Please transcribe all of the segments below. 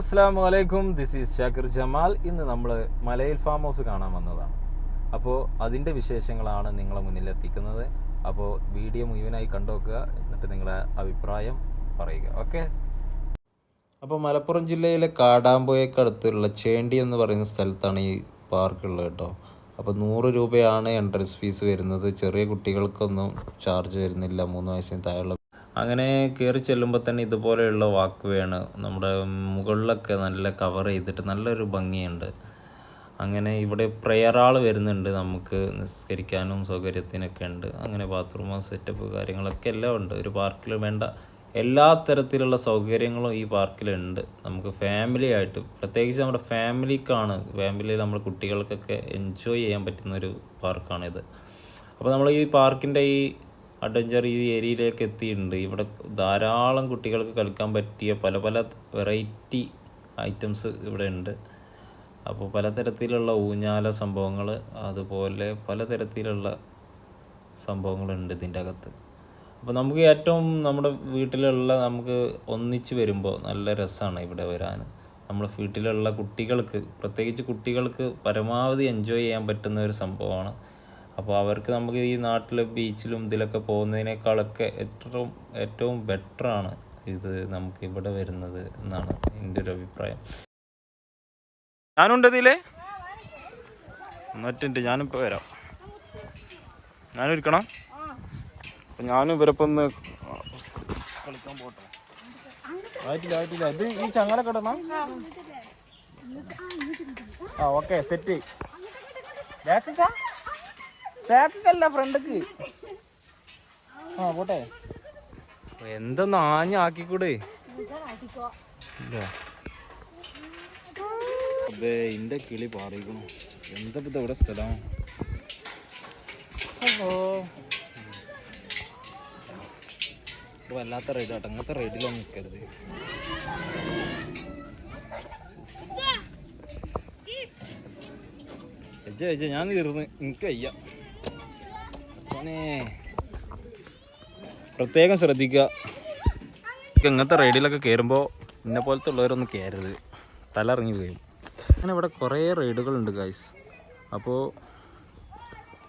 അസ്സാം വലൈക്കും this is Shakir Jamal. ഇന്ന് നമ്മൾ മലയിൽ ഫാം ഹൗസ് കാണാൻ വന്നതാണ്. അപ്പോൾ അതിന്റെ വിശേഷങ്ങളാണ് നിങ്ങളെ മുന്നിൽ എത്തിക്കുന്നത് അപ്പോൾ വീഡിയോ മുഴുവനായി കണ്ടുവെക്കുക എന്നിട്ട് നിങ്ങളുടെ അഭിപ്രായം പറയുക. ഓക്കെ അപ്പോൾ മലപ്പുറം ജില്ലയിലെ കാടാമ്പുഴക്കടുത്തുള്ള ചേണ്ടി എന്ന് പറയുന്ന സ്ഥലത്താണ് ഈ പാർക്കുള്ളത് കേട്ടോ. അപ്പോൾ നൂറ് രൂപയാണ് എൻട്രൻസ് ഫീസ് വരുന്നത്. ചെറിയ കുട്ടികൾക്കൊന്നും ചാർജ് വരുന്നില്ല. മൂന്ന് വയസ്സിന് താഴെയുള്ള അങ്ങനെ കയറി ചെല്ലുമ്പോൾ തന്നെ ഇതുപോലെയുള്ള വാക്ക് നമ്മുടെ മുകളിലൊക്കെ നല്ല കവർ ചെയ്തിട്ട് നല്ലൊരു ഭംഗിയുണ്ട്. അങ്ങനെ ഇവിടെ പ്രയറാൾ വരുന്നുണ്ട് നമുക്ക് നിസ്കരിക്കാനും സൗകര്യത്തിനൊക്കെ ഉണ്ട് അങ്ങനെ ബാത്റൂം സെറ്റപ്പ് കാര്യങ്ങളൊക്കെ എല്ലാം ഉണ്ട്. ഒരു പാർക്കിൽ വേണ്ട എല്ലാ തരത്തിലുള്ള സൗകര്യങ്ങളും ഈ പാർക്കിലുണ്ട് നമുക്ക് ഫാമിലി ആയിട്ട് പ്രത്യേകിച്ച് നമ്മുടെ ഫാമിലിക്കാണ് ഫാമിലിയിൽ നമ്മൾ കുട്ടികൾക്കൊക്കെ എൻജോയ് ചെയ്യാൻ പറ്റുന്ന ഒരു പാർക്കാണിത് അപ്പോൾ നമ്മൾ ഈ പാർക്കിന്റെ ഈ അഡ്വഞ്ചർ ഈ ഏരിയയിലേക്ക് എത്തിയിട്ടുണ്ട്. ഇവിടെ ധാരാളം കുട്ടികൾക്ക് കളിക്കാൻ പറ്റിയ പല പല വെറൈറ്റി ഐറ്റംസ് ഇവിടെ ഉണ്ട്. അപ്പോൾ പലതരത്തിലുള്ള ഊഞ്ഞാല സംഭവങ്ങൾ അതുപോലെ പലതരത്തിലുള്ള സംഭവങ്ങളുണ്ട് ഇതിന്റെ അകത്ത്. അപ്പോൾ നമുക്ക് ഏറ്റവും നമ്മുടെ വീട്ടിലുള്ള നമുക്ക് ഒന്നിച്ച് വരുമ്പോൾ നല്ല രസമാണ് ഇവിടെ വരാൻ. നമ്മൾ വീട്ടിലുള്ള കുട്ടികൾക്ക് പ്രത്യേകിച്ച് കുട്ടികൾക്ക് പരമാവധി എൻജോയ് ചെയ്യാൻ പറ്റുന്ന ഒരു സംഭവമാണ്. അപ്പോൾ അവർക്ക് നമുക്ക് ഈ നാട്ടിലെ ബീച്ചിലും ഇതിലൊക്കെ പോകുന്നതിനേക്കാളൊക്കെ ഏറ്റവും ഏറ്റവും ബെറ്ററാണ് ഇത് നമുക്ക് ഇവിടെ വരുന്നത് എന്നാണ് എന്റെ ഒരു അഭിപ്രായം. ഞാനുണ്ട് ഇതിലേ. എന്നിട്ടുണ്ട് ഞാനിപ്പോൾ വരാം. ഞാനും ഇരിക്കണം. അപ്പം ഞാനും ഇവരപ്പം ഒന്ന് കളിക്കാൻ പോട്ടെ. ആയിട്ടില്ല ആയിട്ടില്ല. ഇത് ഈ ചങ്ങല ഇടണം ആ ഓക്കെ സെറ്റ് ബാക്കൊക്കെ? ബാക്കൊക്കെ ഫ്രണ്ടക്ക്. ആ പോട്ടെ. എന്തൊന്ന് ആഞ്ഞ ആക്കിക്കൂടെ? അതെ ഇന്റെ കിളി പാറിക്കണു എന്താ ഇത് ഇവിടെ സ്ഥലം? വല്ലാത്ത റൈഡ് കേട്ടോ അങ്ങനത്തെ റൈഡിലൊന്നും നിൽക്കരുത് ഞാൻ തീർന്ന് എനിക്ക് വയ്യ. പ്രത്യേകം ശ്രദ്ധിക്കുക. ഇങ്ങനത്തെ റൈഡിലൊക്കെ കയറുമ്പോൾ ഇന്നെ പോലത്തെ ഉള്ളവരൊന്നും കയറരുത് തല ഇറങ്ങി പോയി. അങ്ങനെ ഇവിടെ കുറേ റൈഡുകളുണ്ട് ഗൈസ് അപ്പോൾ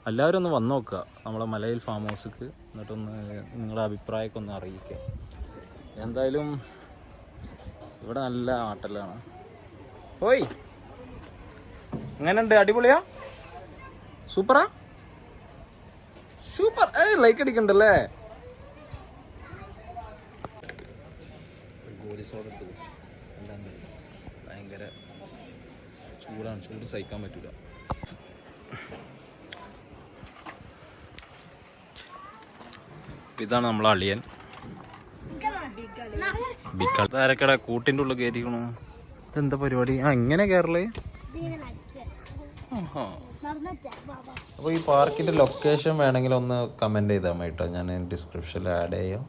എല്ലാവരും ഒന്ന് വന്നു നോക്കുക. നമ്മളെ മലയിൽ ഫാം ഹൗസിക്ക് എന്നിട്ടൊന്ന് നിങ്ങളുടെ അഭിപ്രായമൊക്കെ ഒന്ന് അറിയിക്കുക. എന്തായാലും ഇവിടെ നല്ല ആട്ടലാണ്. ഓയ്! എങ്ങനെയുണ്ട്? അടിപൊളിയാ? സൂപ്പറാ? ലൈക്ക് അടിക്കണ്ടല്ലേ? ഭയങ്കര ചൂടാണ്. ചൂട് സഹിക്കാൻ പറ്റൂല. ഇതാണ് നമ്മളെ അളിയൻ. ബിക്കൾ. ആരക്കട കൂട്ടിന്റെ ഉള്ളിൽ കയറ്റിക്കണോ ഇതെന്താ പരിപാടി? ആ എങ്ങനെ കയറൽ? അപ്പോൾ ഈ പാർക്കിന്റെ ലൊക്കേഷൻ വേണമെങ്കിൽ ഒന്ന് കമന്റ് ചെയ്താൽ മതി കേട്ടോ ഞാൻ ഡിസ്ക്രിപ്ഷനിൽ ആഡ് ചെയ്യാം.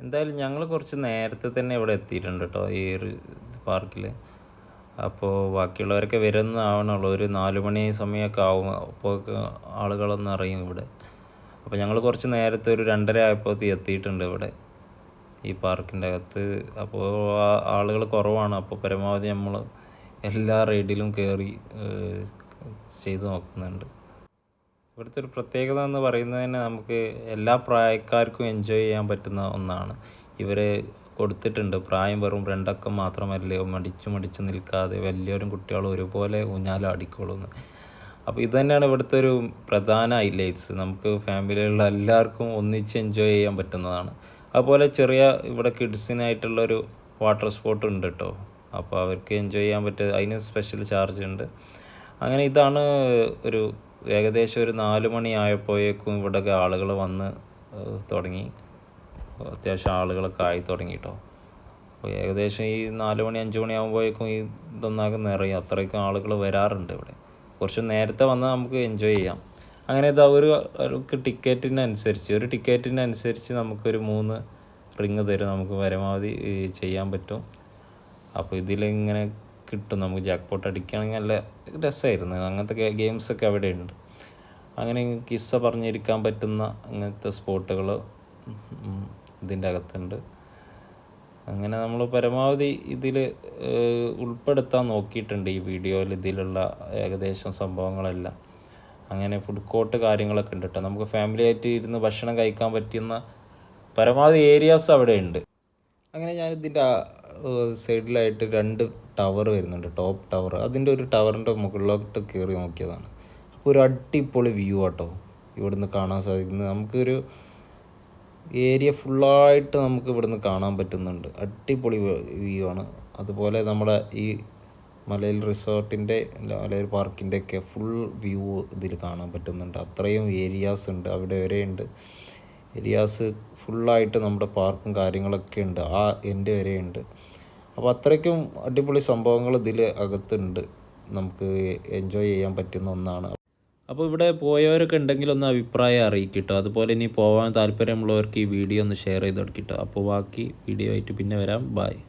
എന്തായാലും ഞങ്ങൾ കുറച്ച് നേരത്തെ തന്നെ ഇവിടെ എത്തിയിട്ടുണ്ട് കേട്ടോ ഈ ഒരു പാർക്കിൽ അപ്പോൾ ബാക്കിയുള്ളവരൊക്കെ വരുന്നതാവണുള്ളൂ ഒരു നാല് മണി സമയമൊക്കെ ആവും. അപ്പോൾ ആളുകളൊന്നും അറിയും ഇവിടെ. അപ്പോൾ ഞങ്ങൾ കുറച്ച് നേരത്തെ ഒരു രണ്ടര ആയപ്പോൾ എത്തിയിട്ടുണ്ട് ഇവിടെ ഈ പാർക്കിന്റെ അകത്ത്. അപ്പോൾ ആളുകൾ കുറവാണ്. അപ്പോൾ പരമാവധി നമ്മൾ എല്ലാ റൈഡിലും കയറി ചെയ്ത് നോക്കുന്നുണ്ട്. ഇവിടുത്തെ ഒരു പ്രത്യേകത എന്ന് പറയുന്നത് തന്നെ നമുക്ക് എല്ലാ പ്രായക്കാർക്കും എൻജോയ് ചെയ്യാൻ പറ്റുന്ന ഒന്നാണ്. ഇവരെ കൊടുത്തിട്ടുണ്ട്. പ്രായം വെറും രണ്ടക്കം മാത്രമല്ലേ മടിച്ചു മടിച്ചു നിൽക്കാതെ വലിയവരും കുട്ടികളും ഒരുപോലെ ഊഞ്ഞാലാടിക്കോളുന്നു അപ്പോൾ ഇത് തന്നെയാണ് ഇവിടുത്തെ ഒരു പ്രധാന ഹൈലൈറ്റ്സ് നമുക്ക് ഫാമിലിയിലുള്ള എല്ലാവർക്കും ഒന്നിച്ച് എൻജോയ് ചെയ്യാൻ പറ്റുന്നതാണ്. അതുപോലെ ചെറിയ ഇവിടെ കിഡ്സിനായിട്ടുള്ളൊരു വാട്ടർ സ്പോട്ട് ഉണ്ട് കേട്ടോ അപ്പോൾ അവർക്ക് എൻജോയ് ചെയ്യാൻ പറ്റുക അതിന് സ്പെഷ്യൽ ചാർജ് ഉണ്ട്. അങ്ങനെ ഇതാണ് ഒരു ഏകദേശം ഒരു നാല് മണിയായപ്പോഴേക്കും ഇവിടെ ഇവിടെയൊക്കെ ആളുകൾ വന്ന് തുടങ്ങി. അത്യാവശ്യം ആളുകളൊക്കെ ആയി തുടങ്ങി കേട്ടോ അപ്പോൾ ഏകദേശം ഈ നാല് മണി അഞ്ച് മണി ആകുമ്പോഴേക്കും ഈ ഇതൊന്നാകെ നിറയും. അത്രയ്ക്കും ആളുകൾ വരാറുണ്ട് ഇവിടെ. കുറച്ച് നേരത്തെ വന്നാൽ നമുക്ക് എൻജോയ് ചെയ്യാം. അങ്ങനെ ഇതാ ഒരു ഒരു ടിക്കറ്റിനനുസരിച്ച് ഒരു ടിക്കറ്റിനനുസരിച്ച് നമുക്കൊരു മൂന്ന് റിങ് തരും. നമുക്ക് പരമാവധി ചെയ്യാൻ പറ്റും. അപ്പോൾ ഇതിലിങ്ങനെ കിട്ടും. നമുക്ക് ജാക്ക് പോട്ട് അടിക്കുകയാണെങ്കിൽ നല്ല രസമായിരുന്നു. അങ്ങനത്തെ ഗെയിംസൊക്കെ അവിടെ ഉണ്ട് അങ്ങനെ കിസ്സ പറഞ്ഞിരിക്കാൻ പറ്റുന്ന അങ്ങനത്തെ സ്പോട്ടുകൾ ഇതിന്റെ അകത്തുണ്ട്. അങ്ങനെ നമ്മൾ പരമാവധി ഇതിൽ ഉൾപ്പെടുത്താൻ നോക്കിയിട്ടുണ്ട് ഈ വീഡിയോയിൽ ഇതിലുള്ള ഏകദേശം സംഭവങ്ങളെല്ലാം. അങ്ങനെ ഫുഡ് കോർട്ട് കാര്യങ്ങളൊക്കെ ഉണ്ട് കേട്ടോ നമുക്ക് ഫാമിലി ആയിട്ട് ഇരുന്ന് ഭക്ഷണം കഴിക്കാൻ പറ്റുന്ന പരമാവധി ഏരിയാസ് അവിടെ ഉണ്ട്. അങ്ങനെ ഞാൻ ഇതിന്റെ സൈഡിലായിട്ട് രണ്ട് ടവർ വരുന്നുണ്ട്. Top tower. അതിന്റെ ഒരു ടവറിന്റെ മുകളിലോട്ട് കയറി നോക്കിയതാണ്. അപ്പോൾ ഒരു അടിപൊളി വ്യൂ ആട്ടോ. ഇവിടുന്ന് കാണാൻ സാധിക്കുന്നത്. നമുക്കൊരു ഏരിയ ഫുള്ളായിട്ട് നമുക്ക് ഇവിടുന്ന് കാണാൻ പറ്റുന്നുണ്ട്. അടിപൊളി വ്യൂ ആണ്. അതുപോലെ നമ്മുടെ ഈ മലയിൽ റിസോർട്ടിന്റെ മലയിൽ പാർക്കിന്റെ ഒക്കെ ഫുൾ വ്യൂ ഇതിൽ കാണാൻ പറ്റുന്നുണ്ട്. അത്രയും ഏരിയാസ് ഉണ്ട്. അവിടെ വരെ ഉണ്ട്. ഏരിയാസ് ഫുള്ളായിട്ട് നമ്മുടെ പാർക്കും കാര്യങ്ങളൊക്കെ ഉണ്ട്. ആ എന്റെ വരെ ഉണ്ട്. അപ്പോൾ അത്രയ്ക്കും അടിപൊളി സംഭവങ്ങൾ ഇതിൽ അകത്തുണ്ട്. നമുക്ക് എൻജോയ് ചെയ്യാൻ പറ്റുന്ന ഒന്നാണ്. അപ്പോൾ ഇവിടെ പോയവരൊക്കെ ഉണ്ടെങ്കിൽ ഒന്ന് അഭിപ്രായം അറിയിക്കിട്ടോ. അതുപോലെ ഇനി പോകാൻ താല്പര്യമുള്ളവർക്ക് ഈ വീഡിയോ ഒന്ന് ഷെയർ ചെയ്ത് കൊടുക്കിട്ടോ. അപ്പോൾ ബാക്കി വീഡിയോ ആയിട്ട് പിന്നെ വരാം. ബായ്